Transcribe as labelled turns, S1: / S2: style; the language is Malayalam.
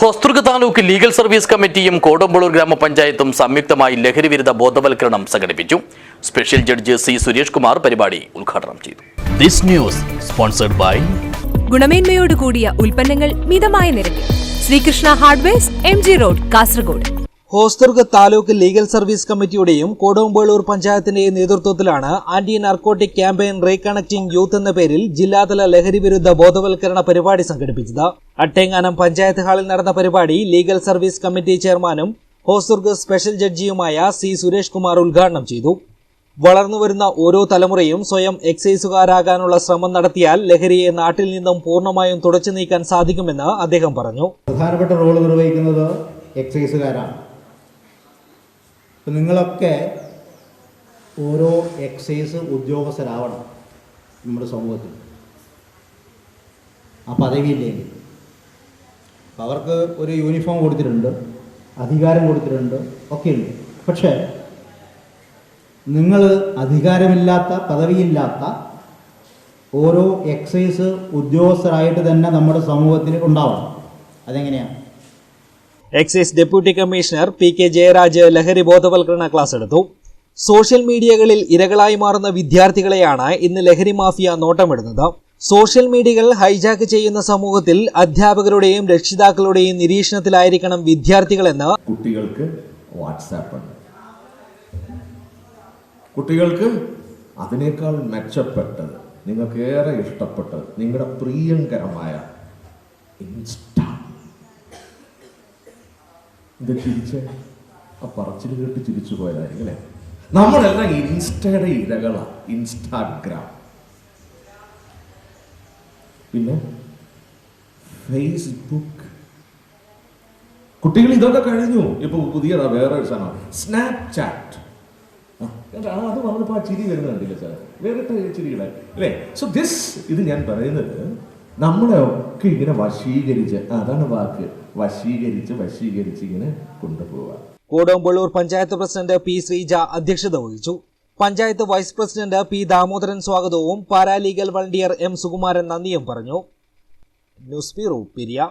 S1: ഹൊസ്തൃക താലൂക്ക് ലീഗൽ സർവീസ് കമ്മിറ്റിയും കോടമ്പളൂർ ഗ്രാമപഞ്ചായത്തും സംയുക്തമായി ലഹരിവിരുദ്ധ ബോധവൽക്കരണം സംഘടിപ്പിച്ചു. Special judge C Suresh Kumar പരിപാടി ഉദ്ഘാടനം ചെയ്തു.
S2: ദിസ് ന്യൂസ് സ്പോൺസർഡ് ബൈ
S3: ഗുണമേന്മയോട് കൂടിയ ഉൽപ്പന്നങ്ങൾ മിതമായ നിരക്കിൽ. Srikrishna hardware M G road Kasaragod.
S4: Hosdurg taluk legal service കമ്മിറ്റിയുടെയും കൊടുമ്പേളൂർ പഞ്ചായത്തിന്റെയും നേതൃത്വത്തിലാണ് anti narcotic campaign reconnecting youth എന്ന പേരിൽ ജില്ലാതല ലഹരി വിരുദ്ധ ബോധവൽക്കരണ പരിപാടി സംഘടിപ്പിച്ചത്. അട്ടേങ്ങാനം പഞ്ചായത്ത് ഹാളിൽ നടന്ന പരിപാടി ലീഗൽ സർവീസ് കമ്മിറ്റി ചെയർമാനും ഹോസ്ദുർഗ് സ്പെഷ്യൽ ജഡ്ജിയുമായ സി സുരേഷ് കുമാർ ഉദ്ഘാടനം ചെയ്തു. വളർന്നുവരുന്ന ഓരോ തലമുറയും സ്വയം എക്സൈസുകാരാകാനുള്ള ശ്രമം നടത്തിയാൽ ലഹരിയെ നാട്ടിൽ നിന്നും പൂർണമായും തുടച്ചു നീക്കാൻ സാധിക്കുമെന്ന് അദ്ദേഹം പറഞ്ഞു.
S5: പ്രധാനപ്പെട്ട റോൾ നിർവഹിക്കുന്നത് എക്സൈസുകാരാണ്. അപ്പം നിങ്ങളൊക്കെ ഓരോ എക്സൈസ് ഉദ്യോഗസ്ഥരാവണം നമ്മുടെ സമൂഹത്തിൽ. ആ പദവിയില്ലെങ്കിൽ അപ്പം അവർക്ക് ഒരു യൂണിഫോം കൊടുത്തിട്ടുണ്ട് അധികാരം കൊടുത്തിട്ടുണ്ട് ഒക്കെയുണ്ട് പക്ഷേ നിങ്ങൾ അധികാരമില്ലാത്ത പദവിയില്ലാത്ത ഓരോ എക്സൈസ് ഉദ്യോഗസ്ഥരായിട്ട് തന്നെ നമ്മുടെ സമൂഹത്തിൽ ഉണ്ടാവണം. അതെങ്ങനെയാണ്
S4: excise deputy commissioner P K Jayaraj ലഹരി ബോധവൽക്കരണ ക്ലാസ് എടുത്തു. സോഷ്യൽ മീഡിയകളിൽ ഇരകളായി മാറുന്ന വിദ്യാർത്ഥികളെയാണ് ഇന്ന് ലഹരി മാഫിയ നോട്ടമിടുന്നത്. സോഷ്യൽ മീഡിയകൾ ഹൈജാക്ക് ചെയ്യുന്ന സമൂഹത്തിൽ അധ്യാപകരുടെയും രക്ഷിതാക്കളുടെയും നിരീക്ഷണത്തിലായിരിക്കണം വിദ്യാർത്ഥികളെന്ന്
S6: കുട്ടികൾക്ക് വാട്സാപ്പ് കുട്ടികൾക്ക് അതിനേക്കാൾ മെച്ചപ്പെട്ടത് നിങ്ങൾക്ക് ഏറെ ഇഷ്ടപ്പെട്ടത് നിങ്ങളുടെ പ്രിയങ്കരമായ ഇൻസ്റ്റ ഇത് ചിരിച്ച് ആ പറച്ചിൽ കേട്ട് ചിരിച്ചു പോയതായിരിക്കും അല്ലേ? നമ്മളെല്ലാം ഇൻസ്റ്റയുടെ ഇരകളാണ് ഇൻസ്റ്റാഗ്രാം. പിന്നെ ഫേസ്ബുക്ക്. കുട്ടികൾ ഇതൊക്കെ കഴിഞ്ഞു. ഇപ്പൊ പുതിയതാ വേറെ ഒരു സാധനം. സ്നാപ്ചാറ്റ്. അത് വന്നപ്പോൾ ആ ചിരി വരുന്നുണ്ടല്ലേ സാർ വേറിട്ട ചിരികളെ അല്ലേ? സോ ദിസ് ഇത് ഞാൻ പറയുന്നത് നമ്മളെ ഒക്കെ ഇങ്ങനെ വശീകരിച്ച് അതാണ് വാക്ക് വശീകരിച്ച് വശീകരിച്ച് ഇങ്ങനെ കൊണ്ടുപോവുക.
S4: കോടമ്പള്ളൂർ പഞ്ചായത്ത് പ്രസിഡന്റ് പി ശ്രീജ അധ്യക്ഷത വഹിച്ചു. Panchayat vice president P Damodaran സ്വാഗതവും പാരാലീഗൽ വളണ്ടിയർ എം സുകുമാരൻ നന്ദിയും പറഞ്ഞു. News bureau Periya.